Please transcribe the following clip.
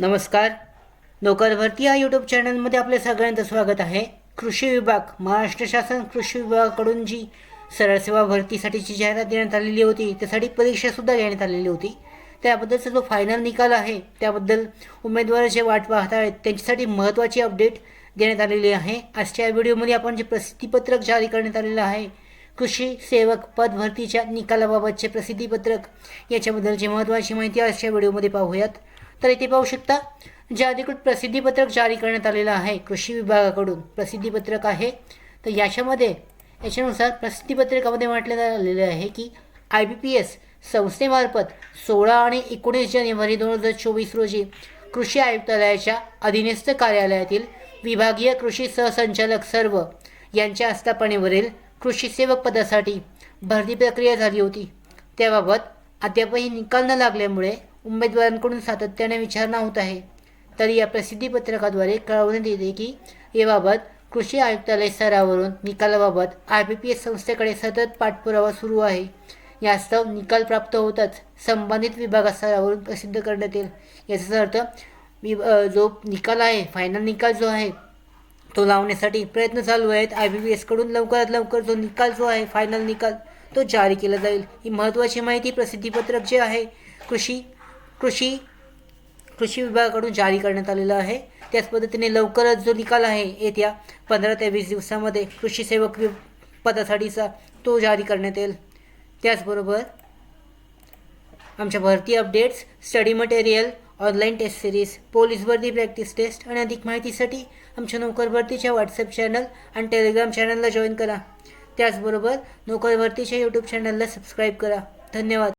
नमस्कार. नोकर भरती या यूट्यूब चॅनलमध्ये आपल्या सगळ्यांचं स्वागत आहे. कृषी विभाग महाराष्ट्र शासन कृषी विभागाकडून जी सरळ सेवा भरतीसाठीची जाहिरात देण्यात आलेली होती त्यासाठी परीक्षासुद्धा घेण्यात आलेली होती. त्याबद्दलचा जो फायनल निकाल आहे त्याबद्दल उमेदवार जे वाट पाहत आहेत. त्यांच्यासाठी महत्त्वाची अपडेट देण्यात आलेली आहे. आजच्या या व्हिडिओमध्ये आपण जे प्रसिद्धीपत्रक जारी करण्यात आलेलं आहे कृषी सेवक पद भरतीच्या निकालाबाबतचे प्रसिद्धीपत्रक याच्याबद्दलची महत्त्वाची माहिती आजच्या व्हिडिओमध्ये पाहूयात. तर इथे पाहू शकता जे अधिकृत प्रसिद्धीपत्रक जारी करण्यात आलेलं आहे कृषी विभागाकडून प्रसिद्धीपत्रक आहे. तर याच्यामध्ये याच्यानुसार प्रसिद्धीपत्रकामध्ये म्हटलं आलेलं आहे की आय बी पी एस संस्थेमार्फत सोळा आणि एकोणीस जानेवारी दोन हजार चोवीस रोजी कृषी आयुक्तालयाच्या अधीनस्थ कार्यालयातील विभागीय कृषी सहसंचालक सर्व यांच्या आस्थापनेवरील कृषी सेवक पदासाठी भरती प्रक्रिया झाली होती. त्याबाबत अद्यापही निकाल न लागल्यामुळे उमेदवारांकडून सातत्याने विचारणा होत आहे. तरी या प्रसिद्धीपत्रकाद्वारे कळवण्यात येते की याबाबत कृषी आयुक्तालय स्तरावरून निकालाबाबत आय बी पी एस संस्थेकडे सतत पाठपुरावा सुरू आहे. यास्तव निकाल प्राप्त होताच संबंधित विभागास्तरावरून प्रसिद्ध करण्यात येईल. याचाच अर्थ वि जो निकाल आहे फायनल निकाल जो आहे तो लावण्यासाठी प्रयत्न चालू आहेत. आय बी पी एसकडून लवकरात लवकर जो निकाल जो आहे फायनल निकाल तो जारी केला जाईल. ही महत्त्वाची माहिती प्रसिद्धीपत्रक जे आहे कृषी कृषी कृषी विभागाकडून जारी करण्यात आलेलं आहे. त्याच पद्धतीने लवकरच जो निकाल आहे येत्या पंधरा ते वीस दिवसामध्ये कृषी सेवक पदासाठीचा तो जारी करण्यात येईल. त्याचबरोबर आमच्या भरती updates study material online test series police भरती प्रॅक्टिस टेस्ट आणि अधिक माहितीसाठी आमच्या नोकर भरतीच्या व्हॉट्सअप चॅनल आणि टेलिग्राम चॅनलला जॉईन करा. त्याचबरोबर नोकर भरतीच्या यूट्यूब चॅनलला सबस्क्राईब करा. धन्यवाद.